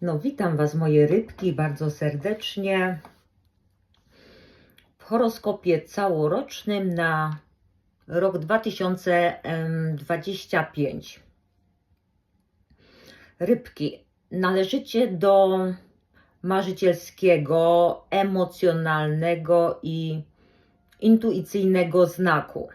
No, witam Was, moje rybki, bardzo serdecznie w horoskopie całorocznym na rok 2025. Rybki, należycie do marzycielskiego, emocjonalnego i intuicyjnego znaku.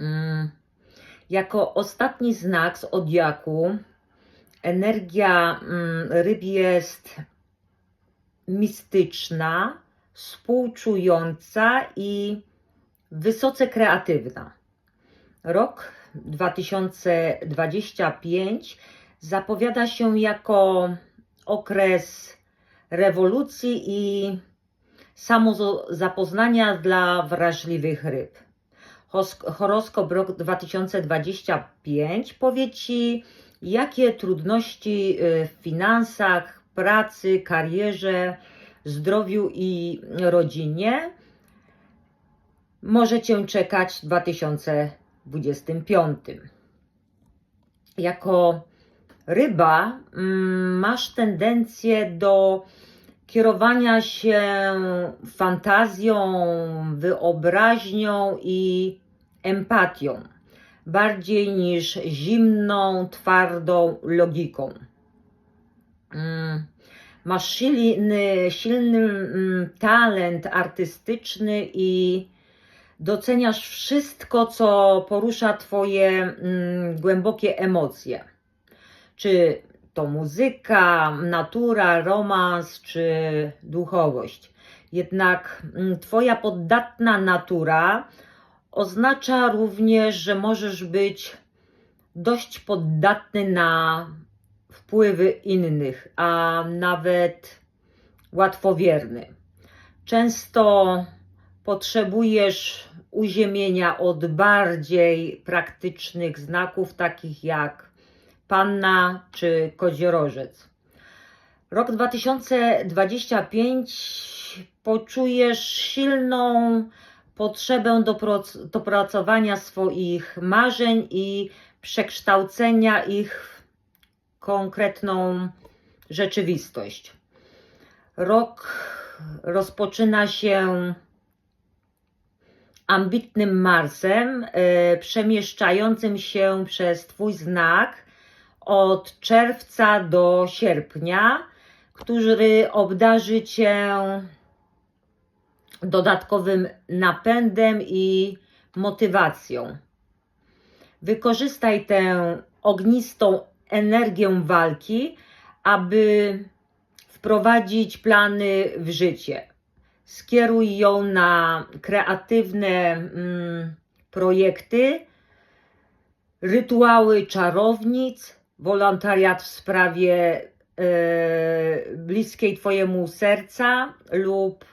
Mm, Jako ostatni znak z odjaku energia mm, ryb jest mistyczna, współczująca i wysoce kreatywna. Rok 2025 zapowiada się jako okres rewolucji i samozapoznania dla wrażliwych ryb. Horoskop rok 2025 powie Ci, jakie trudności y, w finansach, pracy, karierze, zdrowiu i rodzinie może Cię czekać w 2025. Jako ryba mm, masz tendencję do kierowania się fantazją, wyobraźnią i empatią bardziej niż zimną, twardą logiką. Mm, Masz silny, silny mm, talent artystyczny i doceniasz wszystko, co porusza Twoje mm, głębokie emocje. Czy to muzyka, natura, romans czy duchowość. Jednak Twoja poddatna natura oznacza również, że możesz być dość poddatny na wpływy innych, a nawet łatwowierny. Często potrzebujesz uziemienia od bardziej praktycznych znaków, takich jak panna czy koziorożec. Rok 2025 poczujesz silną potrzebę dopracowania swoich marzeń i przekształcenia ich w konkretną rzeczywistość. Rok rozpoczyna się ambitnym Marsem, e, przemieszczającym się przez Twój znak od czerwca do sierpnia, który obdarzy Cię dodatkowym napędem i motywacją. Wykorzystaj tę ognistą energię walki, aby wprowadzić plany w życie. Skieruj ją na kreatywne mm, projekty, rytuały czarownic, wolontariat w sprawie e, bliskiej Twojemu serca lub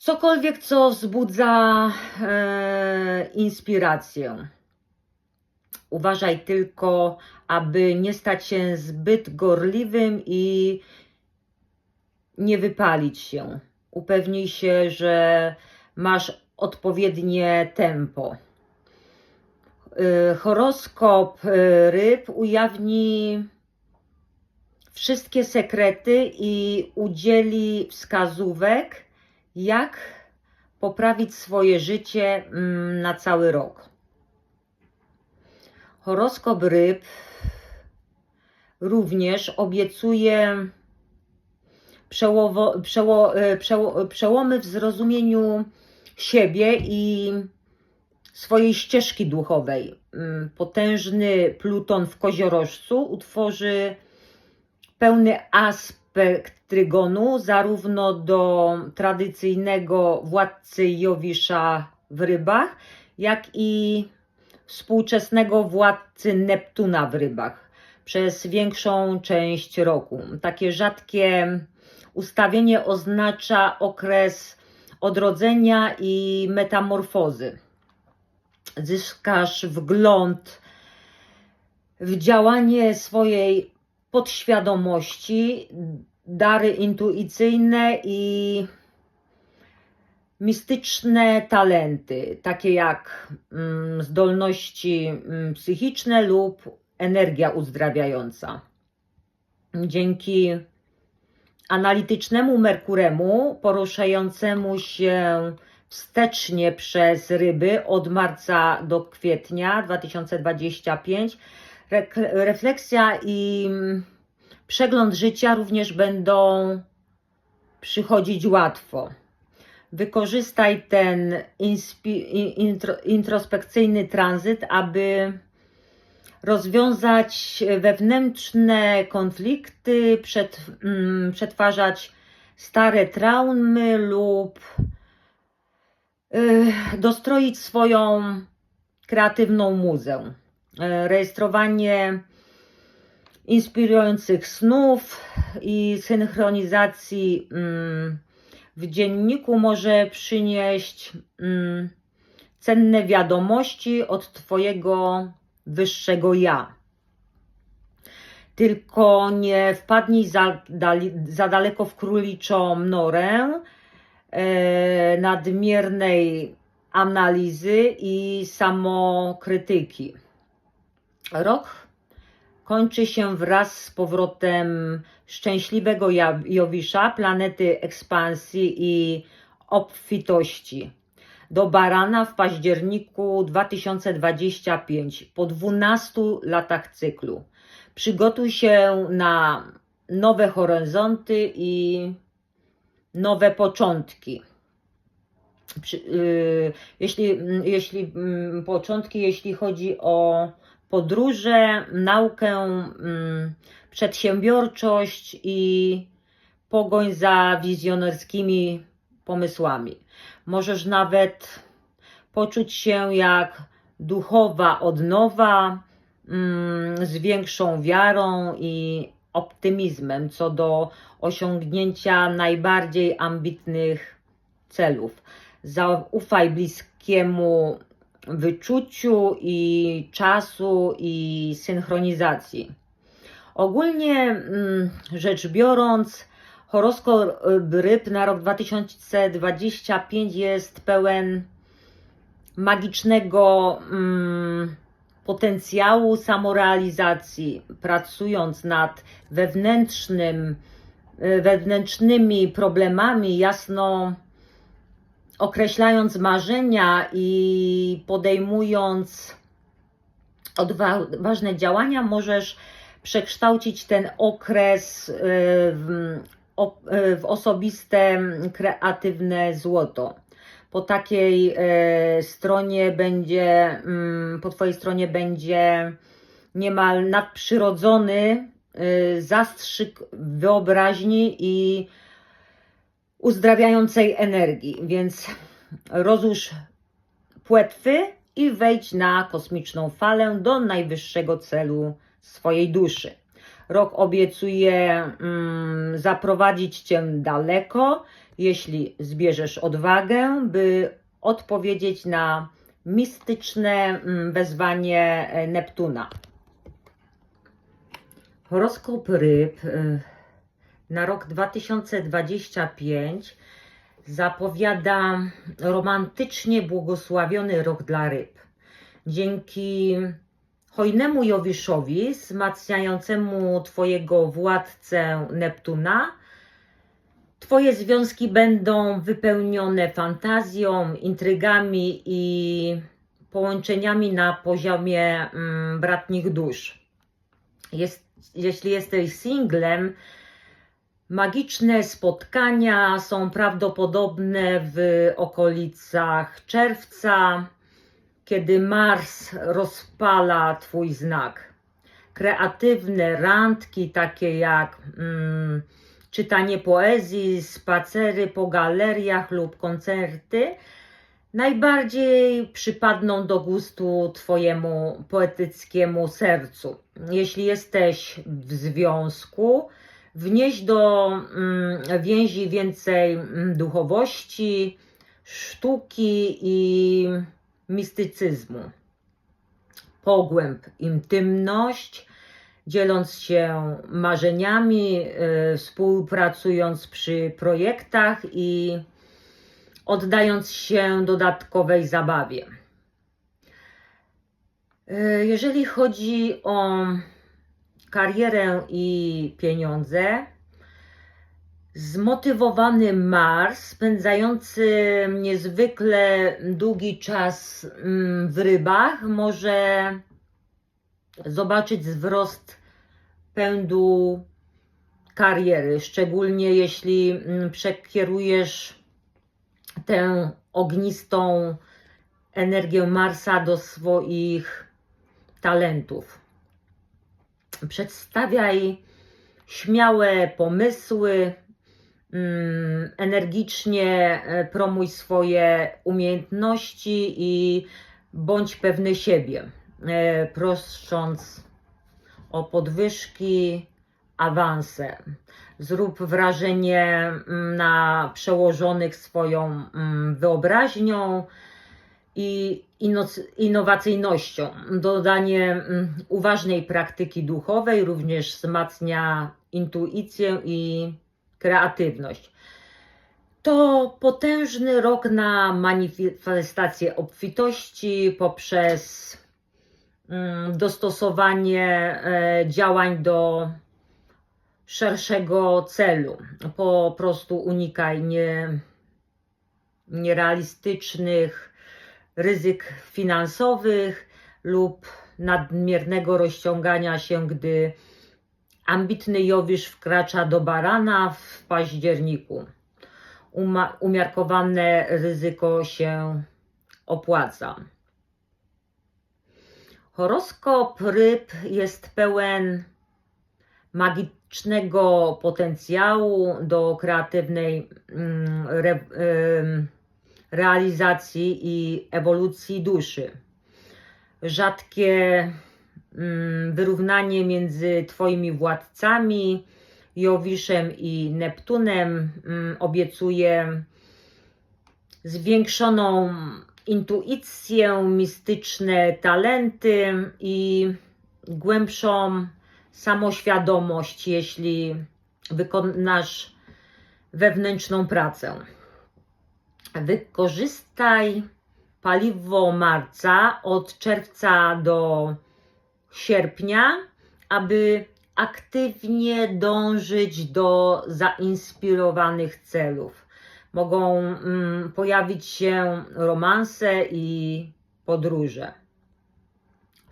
cokolwiek, co wzbudza e, inspirację. Uważaj tylko, aby nie stać się zbyt gorliwym i nie wypalić się. Upewnij się, że masz odpowiednie tempo. Y, Horoskop y, ryb ujawni wszystkie sekrety i udzieli wskazówek, jak poprawić swoje życie mm, na cały rok. Horoskop ryb również obiecuje przełowo, przeło, e, przeło, przełomy w zrozumieniu siebie i swojej ścieżki duchowej. Mm, Potężny Pluton w koziorożcu utworzy pełny aspekt trygonu zarówno do tradycyjnego władcy Jowisza w rybach, jak i współczesnego władcy Neptuna w rybach przez większą część roku. Takie rzadkie ustawienie oznacza okres odrodzenia i metamorfozy. Zyskasz wgląd w działanie swojej podświadomości, dary intuicyjne i mistyczne talenty, takie jak mm, zdolności mm, psychiczne lub energia uzdrawiająca. dzięki analitycznemu Merkuremu poruszającemu się wstecznie przez ryby od marca do kwietnia 2025. Refleksja i mm, przegląd życia również będą przychodzić łatwo. Wykorzystaj ten intro, introspekcyjny tranzyt, aby rozwiązać wewnętrzne konflikty, przed, mm, przetwarzać stare traumy lub y, dostroić swoją kreatywną muzę. Y, Rejestrowanie inspirujących snów i synchronizacji mm, w dzienniku może przynieść mm, cenne wiadomości od Twojego wyższego ja. Tylko nie wpadnij za, za daleko w króliczą norę e, nadmiernej analizy i samokrytyki. Rok kończy się wraz z powrotem szczęśliwego Jowisza, planety ekspansji i obfitości do Barana w październiku 2025, po 12 latach cyklu. Przygotuj się na nowe horyzonty i nowe początki. Y, jeśli, mm, jeśli mm, początki, jeśli chodzi o podróże, naukę, mm, przedsiębiorczość i pogoń za wizjonerskimi pomysłami. Możesz nawet poczuć się jak duchowa odnowa mm, z większą wiarą i optymizmem co do osiągnięcia najbardziej ambitnych celów. Zaufaj bliskiemu wyczuciu i czasu i synchronizacji. Ogólnie mm, rzecz biorąc, horoskop ryb na rok 2025 jest pełen magicznego mm, potencjału samorealizacji, pracując nad wewnętrznym, y, wewnętrznymi problemami, jasno określając marzenia i podejmując odważne działania, możesz przekształcić ten okres y, w, y, w osobiste, kreatywne złoto. Po takiej y, stronie będzie, mm, po Twojej stronie będzie niemal nadprzyrodzony zastrzyk wyobraźni i uzdrawiającej energii, więc rozłóż płetwy i wejdź na kosmiczną falę do najwyższego celu swojej duszy. Rok obiecuje mm, zaprowadzić Cię daleko, jeśli zbierzesz odwagę, by odpowiedzieć na mistyczne mm, wezwanie e, Neptuna. Horoskop ryb y, na rok 2025 zapowiada romantycznie błogosławiony rok dla ryb. Dzięki hojnemu Jowiszowi, wzmacniającemu Twojego władcę Neptuna, Twoje związki będą wypełnione fantazją, intrygami i połączeniami na poziomie mm, bratnich dusz. Jest, jeśli jesteś singlem, Magiczne spotkania są prawdopodobne w okolicach czerwca, kiedy Mars rozpala Twój znak. Kreatywne randki, takie jak mm, czytanie poezji, spacery po galeriach lub koncerty, najbardziej przypadną do gustu Twojemu poetyckiemu sercu. Jeśli jesteś w związku, wnieść do mm, więzi więcej mm, duchowości, sztuki i mistycyzmu. Pogłęb intymność, dzieląc się marzeniami, y, współpracując przy projektach i oddając się dodatkowej zabawie. Y, Jeżeli chodzi o karierę i pieniądze. Zmotywowany Mars, spędzający niezwykle długi czas mm, w rybach, może zobaczyć wzrost pędu kariery, szczególnie jeśli mm, przekierujesz tę ognistą energię Marsa do swoich talentów. Przedstawiaj śmiałe pomysły, mm, energicznie e, promuj swoje umiejętności i bądź pewny siebie, e, prosząc o podwyżki, awanse. Zrób wrażenie mm, na przełożonych swoją mm, wyobraźnią i innowacyjnością. Dodanie mm, uważnej praktyki duchowej również wzmacnia intuicję i kreatywność. To potężny rok na manifestację obfitości poprzez mm, dostosowanie e, działań do szerszego celu. Po prostu unikaj nie, nierealistycznych ryzyk finansowych lub nadmiernego rozciągania się, gdy ambitny Jowisz wkracza do barana w październiku. Umiarkowane ryzyko się opłaca. Horoskop ryb jest pełen magicznego potencjału do kreatywnej mm, re, em, realizacji i ewolucji duszy. Rzadkie mm, wyrównanie między Twoimi władcami, Jowiszem i Neptunem, mm, obiecuje zwiększoną intuicję, mistyczne talenty i głębszą samoświadomość, jeśli wykonasz wewnętrzną pracę. Wykorzystaj paliwo marca od czerwca do sierpnia, aby aktywnie dążyć do zainspirowanych celów. Mogą mm, pojawić się romanse i podróże.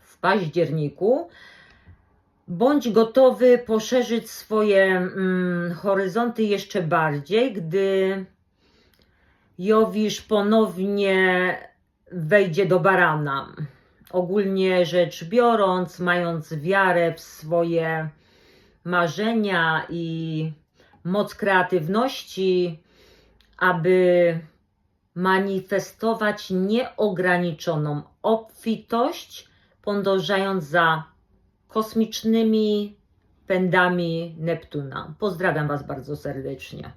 W październiku bądź gotowy poszerzyć swoje mm, horyzonty jeszcze bardziej, gdy Jowisz ponownie wejdzie do barana. Ogólnie rzecz biorąc, mając wiarę w swoje marzenia i moc kreatywności, aby manifestować nieograniczoną obfitość, podążając za kosmicznymi pędami Neptuna. Pozdrawiam Was bardzo serdecznie.